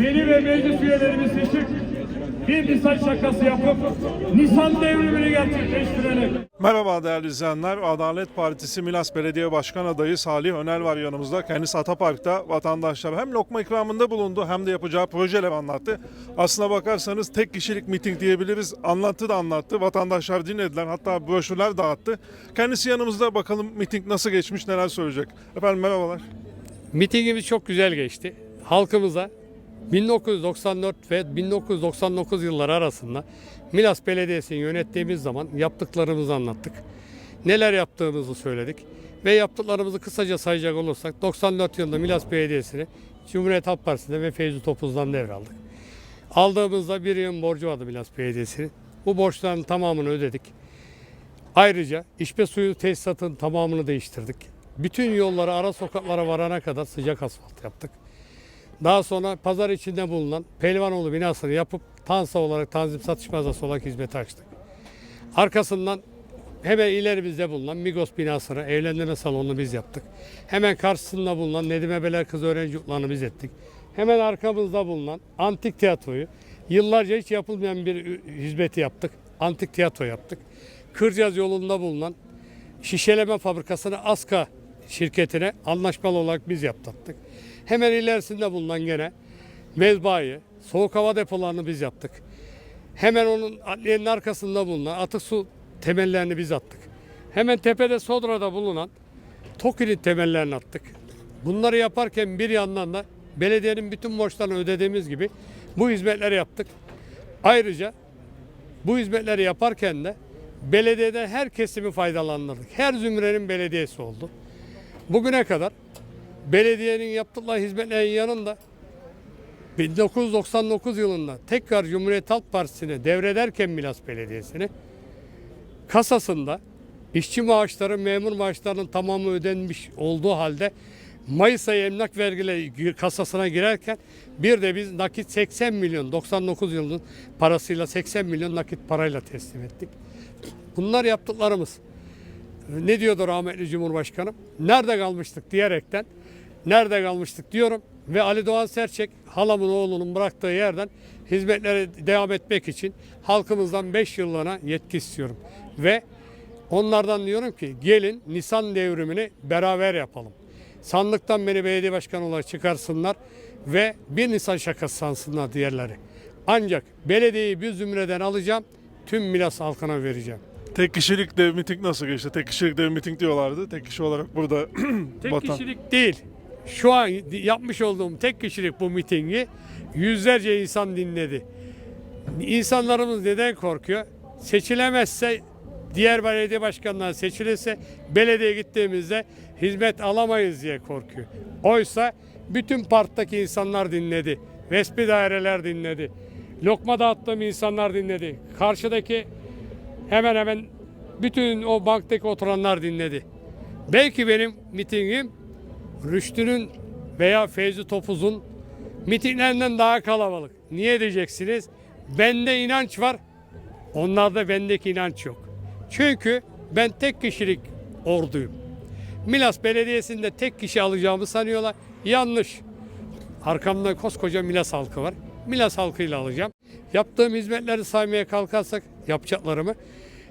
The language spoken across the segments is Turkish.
beni ve meclis üyelerimi seçip bir Nisan şakası yapıp Nisan devrimini gerçekleştirelim. Merhaba değerli izleyenler. Adalet Partisi Milas Belediye Başkan Adayı Salih Önel var yanımızda. Kendisi Atapark'ta vatandaşlar hem lokma ikramında bulundu hem de yapacağı projeler anlattı. Aslına bakarsanız tek kişilik miting diyebiliriz. Anlattı da anlattı. Vatandaşlar dinlediler. Hatta broşürler dağıttı. Kendisi yanımızda. Bakalım miting nasıl geçmiş, neler söyleyecek. Efendim merhabalar. Mitingimiz çok güzel geçti. Halkımıza 1994 ve 1999 yılları arasında Milas Belediyesi'ni yönettiğimiz zaman yaptıklarımızı anlattık. Neler yaptığımızı söyledik. Ve yaptıklarımızı kısaca sayacak olursak 94 yılında Milas Belediyesi'ni Cumhuriyet Halk Partisi'nde ve Feyzi Topuz'dan devraldık. Aldığımızda bir yıl borcu vardı Milas Belediyesi'nin. Bu borçların tamamını ödedik. Ayrıca içme suyu tesisatının tamamını değiştirdik. Bütün yolları ara sokaklara varana kadar sıcak asfalt yaptık. Daha sonra pazar içinde bulunan Pelvanoğlu binasını yapıp Tansa olarak tanzim satış mağazası olarak hizmete açtık. Arkasından hemen ilerimizde bulunan Migos binasını, evlendirme salonunu biz yaptık. Hemen karşısında bulunan Nedim Ebeler Kız Öğrenci Yurtlarını biz ettik. Hemen arkamızda bulunan antik tiyatroyu yıllarca hiç yapılmayan bir hizmeti yaptık. Antik tiyatro yaptık. Kırcaz yolunda bulunan şişeleme fabrikasını Aska şirketine anlaşmalı olarak biz yaptırdık. Hemen ilerisinde bulunan gene mezbayı, soğuk hava depolarını biz yaptık. Hemen onun adliyenin arkasında bulunan atık su temellerini biz attık. Hemen tepede Sodra'da bulunan TOKİ'nin temellerini attık. Bunları yaparken bir yandan da belediyenin bütün borçlarını ödediğimiz gibi bu hizmetleri yaptık. Ayrıca bu hizmetleri yaparken de belediyeden her kesimi faydalandırdık. Her zümrenin belediyesi oldu. Bugüne kadar belediyenin yaptıkları hizmetlerin yanında 1999 yılında tekrar Cumhuriyet Halk Partisi'ne devrederken Milas Belediyesi'ni kasasında işçi maaşları, memur maaşlarının tamamı ödenmiş olduğu halde Mayıs ayı emlak vergileri kasasına girerken bir de biz nakit 80 milyon 99 yılının parasıyla 80 milyon nakit parayla teslim ettik. Bunlar yaptıklarımız. Ne diyordu rahmetli Cumhurbaşkanım? Nerede kalmıştık diyerekten nerede kalmıştık diyorum ve Ali Doğan Serçek halamın oğlunun bıraktığı yerden hizmetlere devam etmek için halkımızdan 5 yıllığına yetki istiyorum. Ve onlardan diyorum ki gelin Nisan devrimini beraber yapalım. Sandıktan beni belediye başkanı olarak çıkarsınlar ve bir Nisan şakası sansınlar diğerleri. Ancak belediyeyi bir zümreden alacağım, tüm Milas halkına vereceğim. Tek kişilik dev miting nasıl geçti? Tek kişilik dev miting diyorlardı. Tek kişi olarak burada Tek vatan- kişilik değil. Şu an yapmış olduğum tek kişilik bu mitingi yüzlerce insan dinledi. İnsanlarımız neden korkuyor? Seçilemezse diğer belediye başkanları seçilirse belediye gittiğimizde hizmet alamayız diye korkuyor. Oysa bütün parktaki insanlar dinledi. Resmi daireler dinledi. Lokma dağıttığım insanlar dinledi. Karşıdaki hemen hemen bütün o banktaki oturanlar dinledi. Belki benim mitingim Rüştü'nün veya Feyzi Topuz'un mitinglerinden daha kalabalık. Niye diyeceksiniz? Bende inanç var, onlarda bendeki inanç yok. Çünkü ben tek kişilik orduyum. Milas Belediyesi'nde tek kişi alacağımı sanıyorlar. Yanlış. Arkamda koskoca Milas halkı var. Milas halkıyla alacağım. Yaptığım hizmetleri saymaya kalkarsak yapacaklarımı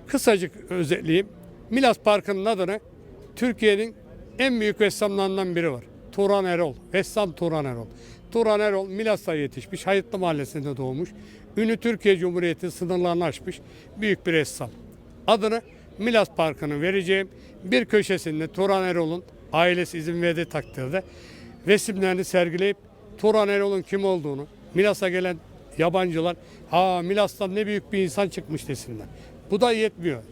kısacık özetleyeyim. Milas Parkı'nın adını Türkiye'nin en büyük ressamlarından biri var. Turan Erol. Ressam Turan Erol. Turan Erol Milas'ta yetişmiş. Hayıtlı Mahallesi'nde doğmuş. Ünlü Türkiye Cumhuriyeti sınırlarını aşmış. Büyük bir ressam. Adını Milas Parkı'nın vereceğim. Bir köşesinde Turan Erol'un ailesi izin verdiği takdirde resimlerini sergileyip Turan Erol'un kim olduğunu, Milas'a gelen yabancılar, ha Milas'tan ne büyük bir insan çıkmış desinler. Bu da yetmiyor.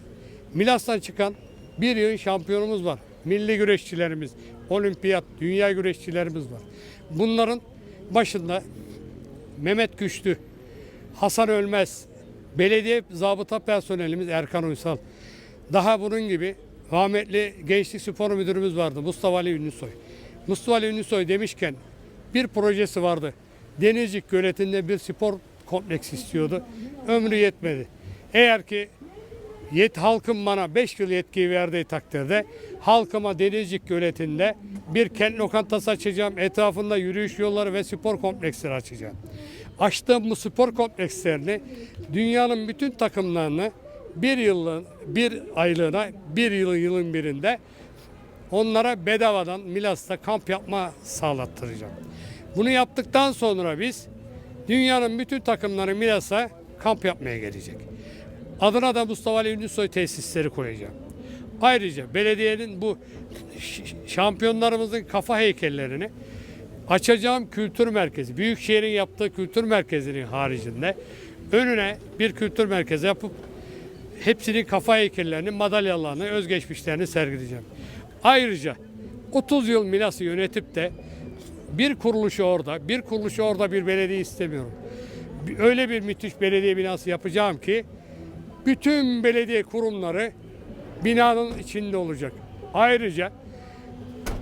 Milas'tan çıkan bir yıl şampiyonumuz var. Milli güreşçilerimiz, olimpiyat, dünya güreşçilerimiz var. Bunların başında Mehmet Güçlü, Hasan Ölmez, belediye zabıta personelimiz Erkan Uysal. Daha bunun gibi rahmetli Gençlik Spor Müdürümüz vardı Mustafa Ali Ünlüsoy. Mustafa Ali Ünlüsoy demişken bir projesi vardı. Denizcik göletinde bir spor kompleksi istiyordu. Ömrü yetmedi. Eğer ki Yet halkım bana 5 yıl yetkiyi verdiği takdirde halkıma Denizcik Göleti'nde bir kent lokantası açacağım. Etrafında yürüyüş yolları ve spor kompleksleri açacağım. Açtığım bu spor komplekslerini dünyanın bütün takımlarını bir yılın bir aylığına bir yılın yılın birinde onlara bedavadan Milas'ta kamp yapma sağlattıracağım. Bunu yaptıktan sonra biz dünyanın bütün takımları Milas'a kamp yapmaya gelecek. Adına da Mustafa Ali Ünlüsoy tesisleri koyacağım. Ayrıca belediyenin bu şampiyonlarımızın kafa heykellerini açacağım kültür merkezi, Büyükşehir'in yaptığı kültür merkezinin haricinde önüne bir kültür merkezi yapıp hepsinin kafa heykellerini, madalyalarını, özgeçmişlerini sergileyeceğim. Ayrıca 30 yıl Milas'ı yönetip de bir kuruluşu orada, bir kuruluşu orada bir belediye istemiyorum. Öyle bir müthiş belediye binası yapacağım ki bütün belediye kurumları binanın içinde olacak. Ayrıca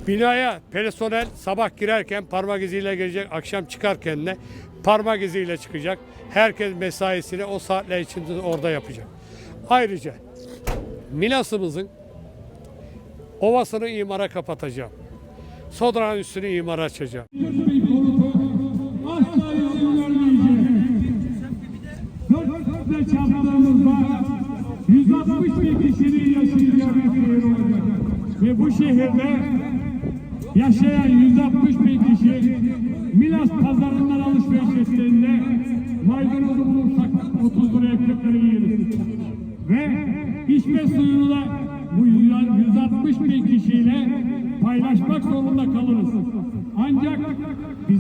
binaya personel sabah girerken parmak iziyle gelecek, akşam çıkarken de parmak iziyle çıkacak. Herkes mesaisini o saatler içinde orada yapacak. Ayrıca Milas'ımızın ovasını imara kapatacağım. Sodranın üstünü imara açacağım. asla izin vermeyeceğim. Dört ve çaplarımızda 160 bin kişinin yaşayacağı bir şehir olacak. Ve bu şehirde yaşayan 160 bin kişi Milas pazarından alışveriş ettiğinde maydanozu bulursak 30 liraya 40 liraya yeriz. Ve içme suyunu da bu 160 bin kişiyle paylaşmak zorunda kalırız. Ancak bizim